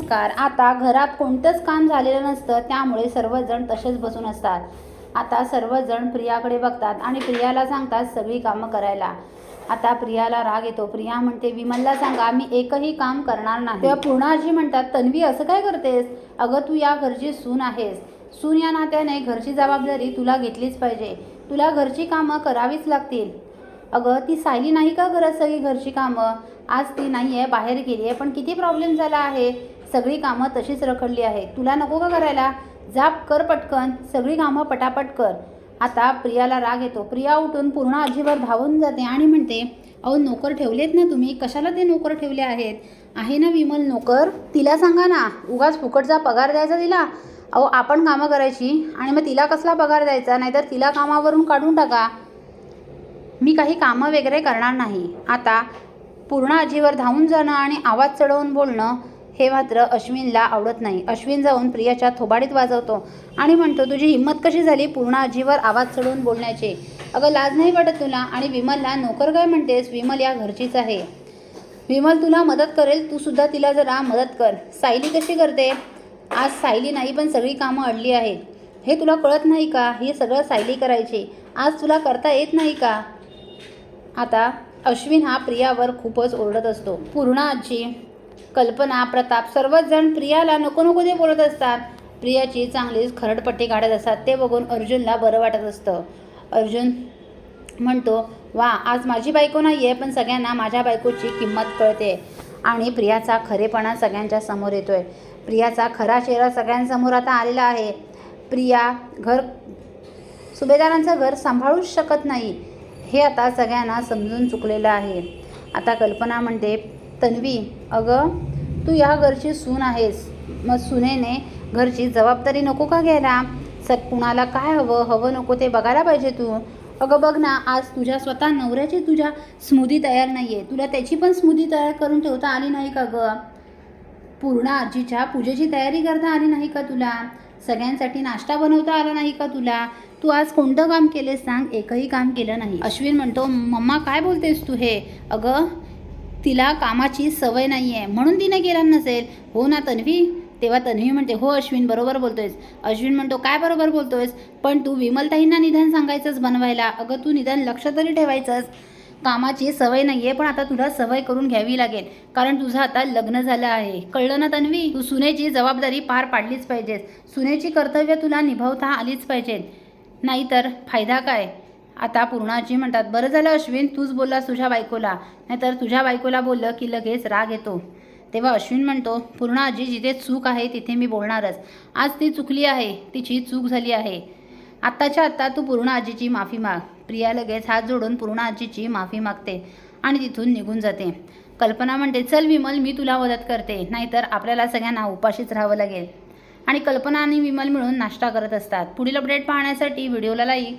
नमस्कार. आता घरात कोणतंच काम झालेलं नसतं त्यामुळे सर्वजण तसेच बसून असतात. आता सर्वजण प्रियाकडे बघतात आणि प्रियाला सांगतात सगळी कामं करायला. आता प्रियाला राग येतो. प्रिया म्हणते विमलला सांगा मी एकही काम करणार नाही. तेव्हा पूर्णाजी म्हणतात तन्वी असं काय करतेस? अगं तू या घरची सून आहेस. सून या नात्याने घरची जबाबदारी तुला घेतलीच पाहिजे. तुला घरची कामं करावीच लागतील. अगं ती सायली नाही का करत सगळी घरची कामं? आज ती नाही आहे बाहेर गेली आहे पण किती प्रॉब्लेम झाला आहे? सगळी कामं तशीच रखडली आहे तुला नको का करायला? जाप कर पटकन. सगळी कामं पटापट कर. आता प्रियाला राग येतो. प्रिया उठून पूर्ण आजीवर धावून जाते आणि म्हणते अहो नोकर ठेवलेत ना तुम्ही? कशाला ते नोकर ठेवले आहेत? आहे ना विमल नोकर? तिला सांगा ना. उगाच फुकटचा पगार द्यायचा तिला? अहो आपण कामं करायची आणि मग तिला कसला पगार द्यायचा? नाहीतर तिला कामावरून काढून टाका. मी काही कामं वगैरे करणार नाही. आता पूर्ण आजीवर धावून जाणं आणि आवाज चढवून बोलणं हे मात्र अश्विनला आवडत नाही. अश्विन जाऊन प्रियाच्या थोबाडीत वाजवतो आणि म्हणतो तुझी हिंमत कशी झाली पूर्ण आजीवर आवाज चढवून बोलण्याची? अगं लाज नाही वाटत तुला आणि विमलला नोकर काय म्हणतेस? विमल या घरचीच आहे. विमल तुला मदत करेल तू सुद्धा तिला जरा मदत कर. सायली कशी करते? आज सायली नाही पण सगळी कामं अडली आहेत. हे तुला कळत नाही का? हे सगळं सायली करायची. आज तुला करता येत नाही का? आता अश्विन हा प्रियावर खूपच ओरडत असतो. पूर्ण आजी कल्पना प्रताप सर्वच जण प्रियाला नको नको ते बोलत असतात. प्रियाची चांगलीच खरडपट्टी काढत असतात. ते बघून अर्जुनला बरं वाटत असतं. अर्जुन म्हणतो वा आज माझी बायको नाही आहे पण सगळ्यांना माझ्या बायकोची किंमत कळते. आणि प्रियाचा खरेपणा सगळ्यांच्या समोर येतो आहे प्रियाचा खरा चेहरा सगळ्यांसमोर आता आलेला आहे. प्रिया घर सुभेदारांचं घर सांभाळूच शकत नाही. हे आता सगळ्यांना समजून चुकलेलं आहे. आता कल्पना म्हणते तन्वी अगं तू या घरची सून आहेस. मग सुनेने घरची जबाबदारी नको का घ्यायला? स कुणाला काय हवं? हवं नको ते बघायला पाहिजे तू. अगं बघ ना आज तुझ्या स्वतः नवऱ्याची तुझ्या स्मृती तयार नाही आहे तुला त्याची पण स्मृती तयार करून ठेवता आली नाही का गं? पूर्ण आजीच्या पूजेची तयारी करता आली नाही का तुला? सगळ्यांसाठी नाश्ता बनवता आला नाही का तुला? तू आज कोणतं काम केलेस सांग? एकही काम केलं नाही. अश्विन म्हणतो मम्मा काय बोलतेस तू हे? अगं तिला कामाची सवय नाही आहे म्हणून तिने केलं नसेल. हो ना तन्वी? तेव्हा तन्वी म्हणते हो अश्विन बरोबर बोलतोयस. अश्विन म्हणतो काय बरोबर बोलतोयस? पण तू विमलताईंना निदान सांगायचंच बनवायला. अगं तू निदान लक्ष तरी ठेवायचंच कामाची सवय नाही आहे पण आता तुला सवय करून घ्यावी लागेल. कारण तुझं आता लग्न झालं आहे. कळलं ना तन्वी? तू सुनेची जबाबदारी पार पाडलीच पाहिजेस. सुनेची कर्तव्य तुला निभावता आलीच पाहिजेत. नाहीतर फायदा काय? आता पूर्णाजी म्हणतात बरं झालं अश्विन तूच बोललास तुझ्या बायकोला. नाहीतर तुझ्या बायकोला बोललं की लगेच राग येतो. तेव्हा अश्विन म्हणतो पूर्ण आजी जिथे चूक आहे तिथे मी बोलणारच. आज ती चुकली आहे तिची चूक झाली आहे. आत्ताच्या आत्ता तू पूर्ण आजीची माफी माग. प्रिया लगेच हात जोडून पूर्ण आजीची माफी मागते आणि तिथून निघून जाते. कल्पना म्हणते चल विमल मी तुला मदत करते. नाहीतर आपल्याला सगळ्यांना उपाशीच राहावं लागेल. आणि कल्पना आणि विमल मिळून नाश्ता करत असतात. पुढील अपडेट पाहण्यासाठी व्हिडिओला लाईक